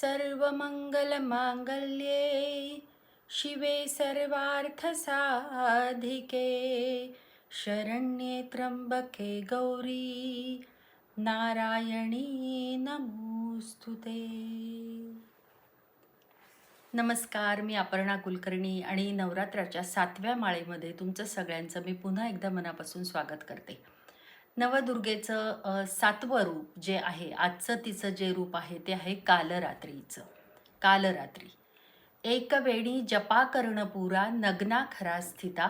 सर्वमङ्गलमाङ्गल्ये शिवे सर्वार्थसाधिके शरण्ये त्र्यम्बके गौरी नारायणी नमोस्तुते नमस्कार मी अपर्णा कुलकर्णी आणि नवरात्राच्या सातव्या माळेमध्ये तुमचं सगळ्यांचं मी पुन्हा एकदा मनापासून स्वागत करते. नवदुर्गेचं सातवं रूप जे आहे आजचं तिचं जे रूप आहे ते आहे कालरात्रीचं. कालरात्री. एक वेणी जपा कर्ण पुरा नग्ना खरा स्थिता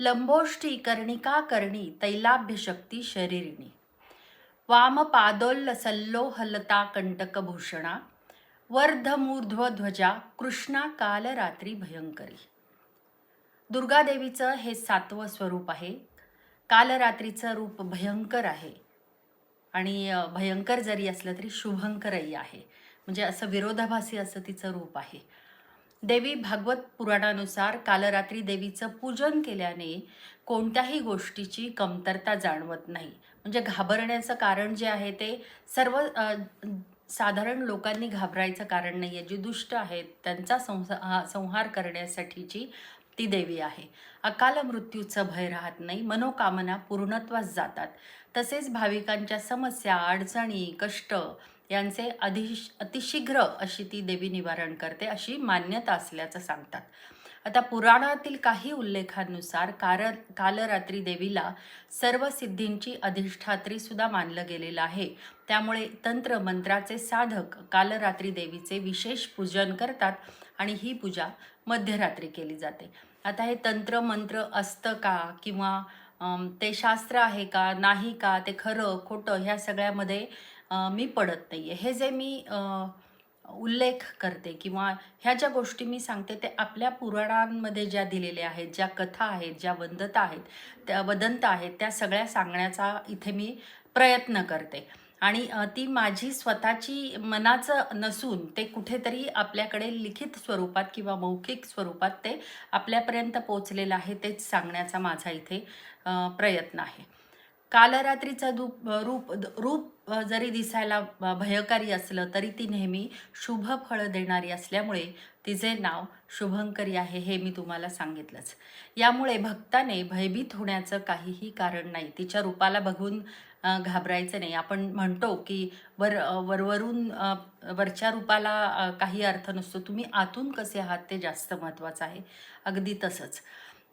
लंबोष्टी कर्णिका कर्णी तैलाभ्य शक्ती शरीरिणी. वाम पादोल्ल सल्लो हलता कंटकभूषणा वर्धमूर्ध्व ध्वजा कृष्णा कालरात्री भयंकरी. दुर्गादेवीचं हे सातवं स्वरूप आहे. कालरात्रीचं रूप भयंकर आहे. आणि भयंकर जरी असलं तरी शुभंकरही आहे. म्हणजे असं विरोधाभासी असं तिचं रूप आहे. देवी भागवत पुराणानुसार कालरात्री देवीचं पूजन केल्याने कोणत्याही गोष्टीची कमतरता जाणवत नाही. म्हणजे घाबरण्याचं कारण जे आहे ते सर्व साधारण लोकांनी घाबरायचं कारण नाही आहे जी दुष्ट आहेत त्यांचा संसा संहार करण्यासाठीची ती देवी आहे. अकाल मृत्यूचं भय राहत नाही मनोकामना पूर्णत्वास जातात. तसेच भाविकांच्या समस्या अडचणी कष्ट यांचे अधिश अतिशीघ्र अशी ती देवी निवारण करते अशी मान्यता असल्याचं सांगतात. आता पुराणातील काही उल्लेखांनुसार कार कालरात्री देवीला सर्व सिद्धींची अधिष्ठात्री सुद्धा मानलं गेलेलं आहे. त्यामुळे तंत्र मंत्राचे साधक कालरात्री देवीचे विशेष पूजन करतात आणि ही पूजा मध्यरात्री केली जाते. आता हे तंत्र मंत्र असतं का? किंवा ते शास्त्र आहे का? नाही का? ते खरं खोटं ह्या सगळ्यामध्ये मी पडत नाही आहे हे जे मी उल्लेख करते किंवा ह्या ज्या गोष्टी मी सांगते ते आपल्या पुराणांमध्ये ज्या दिलेल्या आहेत ज्या कथा आहेत ज्या वंदता आहेत त्या वदंत आहेत त्या सगळ्या सांगण्याचा इथे मी प्रयत्न करते. आणि ती माझी स्वतःची मनाचं नसून ते कुठेतरी आपल्याकडे लिखित स्वरूपात किंवा मौखिक स्वरूपात ते आपल्यापर्यंत पोचलेलं आहे तेच सांगण्याचा माझा इथे प्रयत्न आहे. कालरात्रीचं रूप रूप रूप जरी दिसायला भयकारी असलं तरी ती नेहमी शुभ फळ देणारी असल्यामुळे तिचे नाव शुभंकरी आहे हे मी तुम्हाला सांगितलंच. यामुळे भक्ताने भयभीत होण्याचं काहीही कारण नाही. तिच्या रूपाला बघून घाबरायचं नाही. आपण म्हणतो की वर वरवरून वरच्या रूपाला काही अर्थ नसतो. तुम्ही आतून कसे आहात ते जास्त महत्त्वाचं आहे. अगदी तसंच.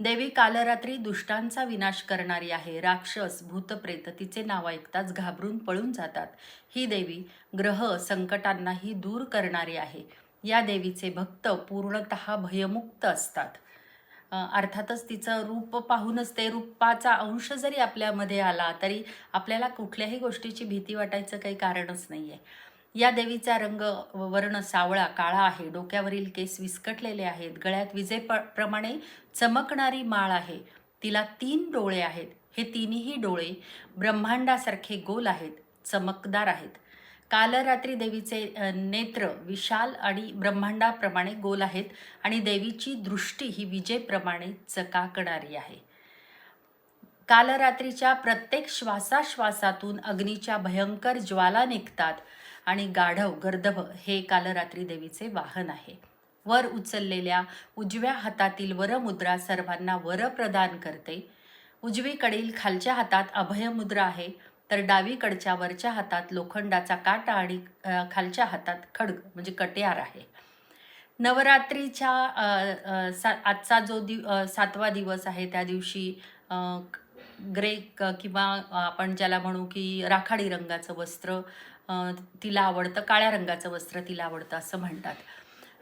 देवी कालरात्री दुष्टांचा विनाश करणारी आहे. राक्षस भूतप्रेत तिचे नाव ऐकताच घाबरून पळून जातात. ही देवी ग्रह संकटांनाही दूर करणारी आहे. या देवीचे भक्त पूर्णतः भयमुक्त असतात. अर्थातच तिचं रूप पाहूनच ते रूपाचा अंश जरी आपल्यामध्ये आला तरी आपल्याला कुठल्याही गोष्टीची भीती वाटायचं काही कारणच नाही आहे या देवीचा रंग वर्ण सावळा काळा आहे. डोक्यावरील केस विस्कटलेले आहेत. गळ्यात विजेप्रमाणे प्रमाणे चमकणारी माळ आहे. तिला तीन डोळे आहेत. हे तिन्ही डोळे ब्रह्मांडासारखे गोल आहेत चमकदार आहेत. कालरात्री देवीचे नेत्र विशाल आणि ब्रह्मांडाप्रमाणे गोल आहेत आणि देवीची दृष्टी ही विजेप्रमाणे चकाकणारी आहे. कालरात्रीच्या प्रत्येक श्वासाश्वासातून अग्नीच्या भयंकर ज्वाला निघतात. आणि गाढव गर्दभ हे कालरात्री देवीचे वाहन आहे. वर उचललेल्या उजव्या हातातील वरमुद्रा सर्वांना वर प्रदान करते. उजवीकडील खालच्या हातात अभयमुद्रा आहे तर डावीकडच्या वरच्या हातात लोखंडाचा काटा आणि खालच्या हातात खडग म्हणजे कट्यार आहे. नवरात्रीच्या सा आजचा जो दिव सातवा दिवस आहे त्या दिवशी ग्रे किंवा आपण ज्याला म्हणू की राखाडी रंगाचं वस्त्र तिला आवडतं काळ्या रंगाचं वस्त्र तिला आवडतं असं म्हणतात.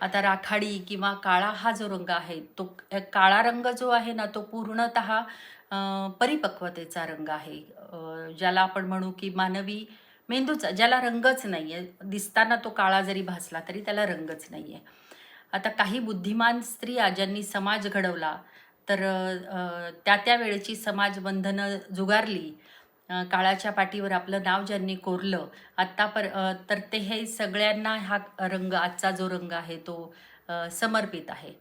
आता राखाडी किंवा काळा हा जो रंग आहे तो काळा रंग जो आहे ना तो पूर्णतः परिपक्वतेचा रंग आहे. ज्याला आपण म्हणू की मानवी मेंदूचा ज्याला रंगच नाही आहे दिसताना तो काळा जरी भासला तरी त्याला रंगच नाही आहे आता काही बुद्धिमान स्त्रिया ज्यांनी समाज घडवला तर त्या त्या वेळेची समाजबंधनं जुगारली काळाच्या पाठीवर आपलं नाव ज्यांनी कोरलं आत्ता पर तर ते हे सगळ्यांना हा रंग आजचा जो रंग आहे तो समर्पित आहे.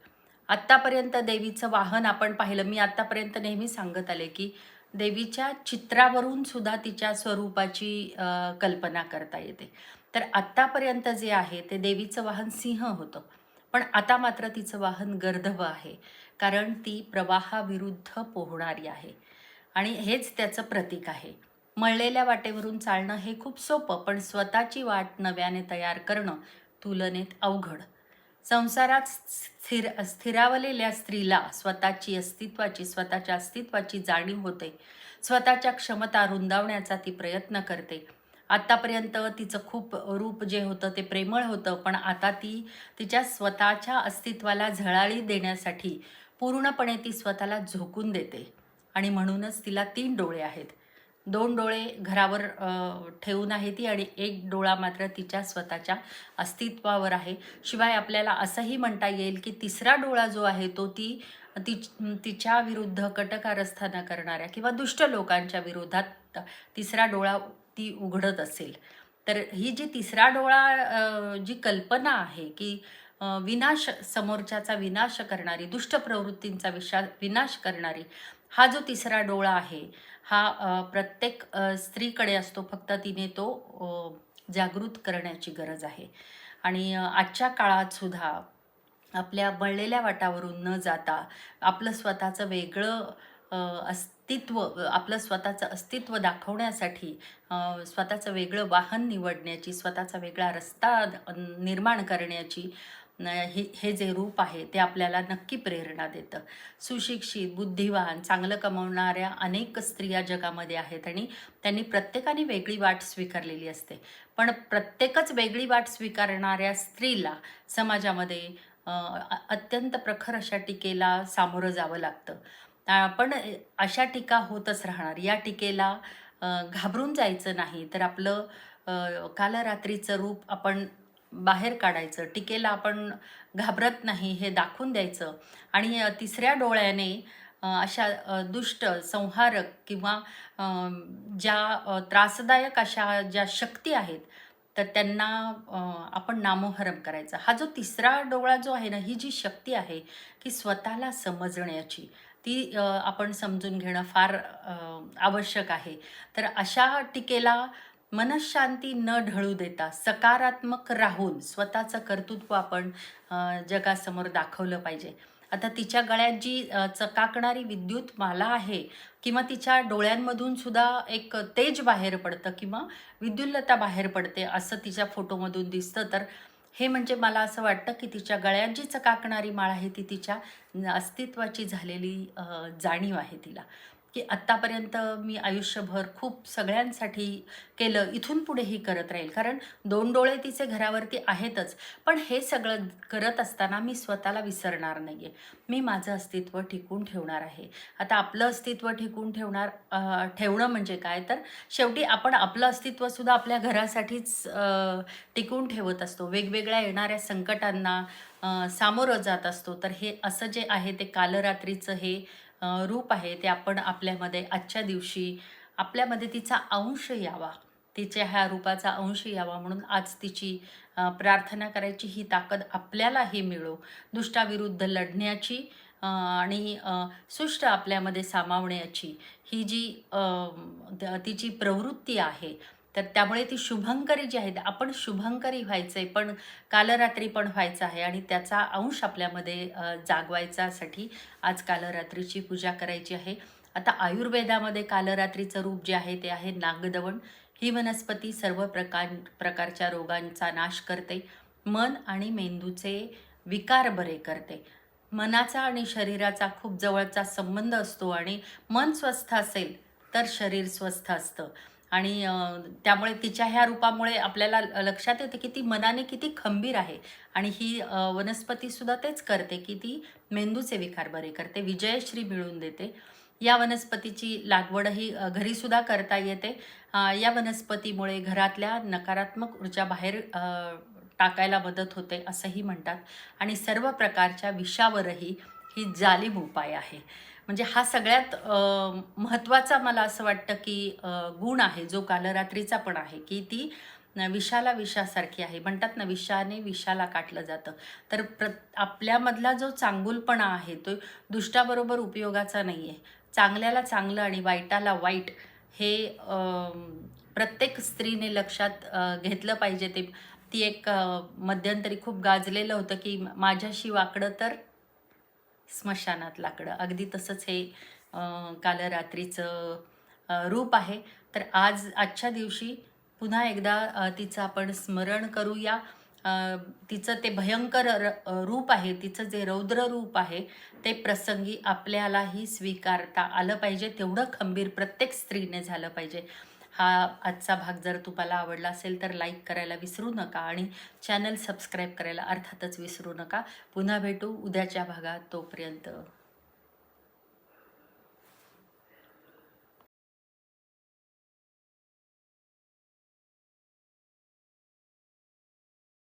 आत्तापर्यंत देवीचं वाहन आपण पाहिलं मी आत्तापर्यंत नेहमी सांगत आले की देवीच्या चित्रावरून सुद्धा तिच्या स्वरूपाची कल्पना करता येते. तर तर आत्तापर्यंत जे आहे ते देवीचं वाहन सिंह होतं. पण आता मात्र तिचं वाहन गर्दभ आहे कारण ती प्रवाहाविरुद्ध पोहणारी आहे. आणि हेच त्याचं प्रतीक आहे. मळलेल्या वाटेवरून चालणं हे खूप सोपं पण स्वतःची वाट नव्याने तयार करणं तुलनेत अवघड. संसारात स्थिर स्थिरावलेल्या स्त्रीला स्वतःची अस्तित्वाची स्वतःच्या अस्तित्वाची जाणीव होते. स्वतःच्या क्षमता रुंदावण्याचा ती प्रयत्न करते. आत्तापर्यंत तिचं खूप रूप जे होतं ते प्रेमळ होतं पण आता ती तिच्या स्वतःच्या अस्तित्वाला झळाळी देण्यासाठी पूर्णपणे ती स्वतःला झोकून देते. आणि म्हणूनच तिला तीन डोळे आहेत. दोन डोळे घरावर ठेवून आहे ती आणि एक डोळा मात्र तिच्या स्वतःच्या अस्तित्वावर आहे. शिवाय आपल्याला असंही म्हणता येईल की तिसरा डोळा जो आहे तो ती ती तिच्या विरुद्ध कटकारस्थाना करणाऱ्या किंवा दुष्ट लोकांच्या विरोधात तिसरा डोळा ती उघडत असेल. तर ही जी तिसरा डोळा जी कल्पना आहे की विनाश समोरच्याचा विनाश करणारी दुष्ट प्रवृत्तींचा विशा विनाश करणारी हा जो तिसरा डोळा आहे हा प्रत्येक स्त्रीकडे असतो. फक्त तिने तो जागृत करण्याची गरज आहे. आणि आजच्या काळात सुद्धा आपल्या बळलेल्या वाटावरून न जाता आपलं स्वतःचं वेगळं अस्तित्व आपलं स्वतःचं अस्तित्व दाखवण्यासाठी स्वतःचं वेगळं वाहन निवडण्याची स्वतःचा वेगळा रस्ता निर्माण करण्याची हे हे जे रूप आहे ते आपल्याला नक्की प्रेरणा देतं. सुशिक्षित बुद्धिवान चांगलं कमवणाऱ्या अनेक स्त्रिया जगामध्ये आहेत आणि त्यांनी प्रत्येकाने वेगळी वाट स्वीकारलेली असते. पण प्रत्येकच वेगळी वाट स्वीकारणाऱ्या स्त्रीला समाजामध्ये अत्यंत प्रखर अशा टीकेला सामोरं जावं लागतं. पण अशा टीका होतच राहणार. या टीकेला घाबरून जायचं नाही. तर आपलं कालरात्रीचं रूप आपण बाहेर काढायचं. टीकेला आपण घाबरत नाही हे दाखवून द्यायचं. आणि तिसऱ्या डोळ्याने अशा दुष्ट संहारक किंवा ज्या त्रासदायक अशा ज्या शक्ती आहेत तर त्यांना आपण नामोहरम करायचा. हा जो तिसरा डोळा जो आहे ना ही जी शक्ती आहे की स्वतःला समजण्याची ती आपण समजून घेणं फार आवश्यक आहे. तर अशा टीकेला मनशांती न ढळू देता सकारात्मक राहून स्वतःचं कर्तृत्व आपण जगासमोर दाखवलं पाहिजे. आता तिच्या गळ्यात जी चकाकणारी विद्युत माला आहे किंवा तिच्या डोळ्यांमधून सुद्धा एक तेज बाहेर पडतं किंवा विद्युल्लता बाहेर पडते असं तिच्या फोटोमधून दिसतं तर हे म्हणजे मला असं वाटतं की तिच्या गळ्यात जी चकाकणारी माळ आहे ती तिच्या अस्तित्वाची झालेली जाणीव आहे तिला. की आत्तापर्यंत मी आयुष्यभर खूप सगळ्यांसाठी केलं इथून पुढेही करत राहील. कारण दोन डोळे तिचे घरावरती आहेतच. पण हे सगळं करत असताना मी स्वतःला विसरणार नाही आहे मी माझं अस्तित्व टिकून ठेवणार आहे. आता आपलं अस्तित्व टिकून ठेवणार ठेवणं म्हणजे काय? तर शेवटी आपण आपलं अस्तित्वसुद्धा आपल्या घरासाठीच टिकून ठेवत असतो. वेगवेगळ्या येणाऱ्या संकटांना सामोरं जात असतो. तर हे असं जे आहे ते कालरात्रीचं हे रूप आहे ते आपण आपल्यामध्ये आजच्या दिवशी आपल्यामध्ये तिचा अंश यावा तिच्या ह्या रूपाचा अंश यावा म्हणून आज तिची प्रार्थना करायची ही ताकद आपल्यालाही मिळो. दुष्टाविरुद्ध लढण्याची आणि सुष्ट आपल्यामध्ये सामावण्याची ही जी तिची प्रवृत्ती आहे तर त्यामुळे ती शुभंकरी जी आहेत आपण शुभंकरी व्हायचं आहे पण कालरात्री पण व्हायचं आहे आणि त्याचा अंश आपल्यामध्ये जागवायचासाठी जागवायच्यासाठी आज कालरात्रीची पूजा करायची आहे. आता आयुर्वेदामध्ये कालरात्रीचं रूप जे आहे ते आहे नागदवण. ही वनस्पती सर्व प्रकार प्रकारच्या रोगांचा नाश करते. मन आणि मेंदूचे विकार बरे करते. मनाचा आणि शरीराचा खूप जवळचा संबंध असतो आणि मन स्वस्थ असेल तर शरीर स्वस्थ असतं. आणि त्यामुळे तिच्या ह्या रूपामुळे आपल्याला ल- लक्षात येते की ती मनाने किती खंबीर आहे. आणि ही वनस्पतीसुद्धा तेच करते की ती मेंदूचे विकार बरे करते विजयश्री मिळवून देते. या वनस्पतीची लागवडही घरीसुद्धा करता येते. या वनस्पतीमुळे घरातल्या नकारात्मक ऊर्जा बाहेर टाकायला मदत होते असंही म्हणतात. आणि सर्व प्रकारच्या विषावरही ही जालिम उपाय आहे. म्हणजे हा सगळ्यात महत्त्वाचा मला असं वाटतं की गुण आहे जो कालरात्रीचा पण आहे की ती विषाला विषासारखी आहे. म्हणतात ना विषाने विषाला काटलं जातं. तर प्र आपल्यामधला जो चांगुलपणा आहे तो दुष्टाबरोबर उपयोगाचा नाही आहे चांगल्याला चांगलं आणि वाईटाला वाईट हे प्रत्येक स्त्रीने लक्षात घेतलं पाहिजे. ते ती एक मध्यंतरी खूप गाजलेलं होतं की माझ्याशी वाकडं तर स्मशानात लाकडं. अगदी तसंच हे काल रात्रीचं रूप आहे. तर आज आजच्या दिवशी पुन्हा एकदा तिचं आपण स्मरण करूया. तिचं ते भयंकर र- रूप आहे. तिचं जे रौद्र रूप आहे ते प्रसंगी आपल्यालाही स्वीकारता आलं पाहिजे. तेवढं खंबीर प्रत्येक स्त्रीने झालं पाहिजे. हा आजचा भाग जर तुम्हाला आवडला असेल तर लाईक करायला विसरू नका आणि चॅनल सबस्क्राईब करायला अर्थातच विसरू नका. पुन्हा भेटू उद्याच्या भागात तोपर्यंत.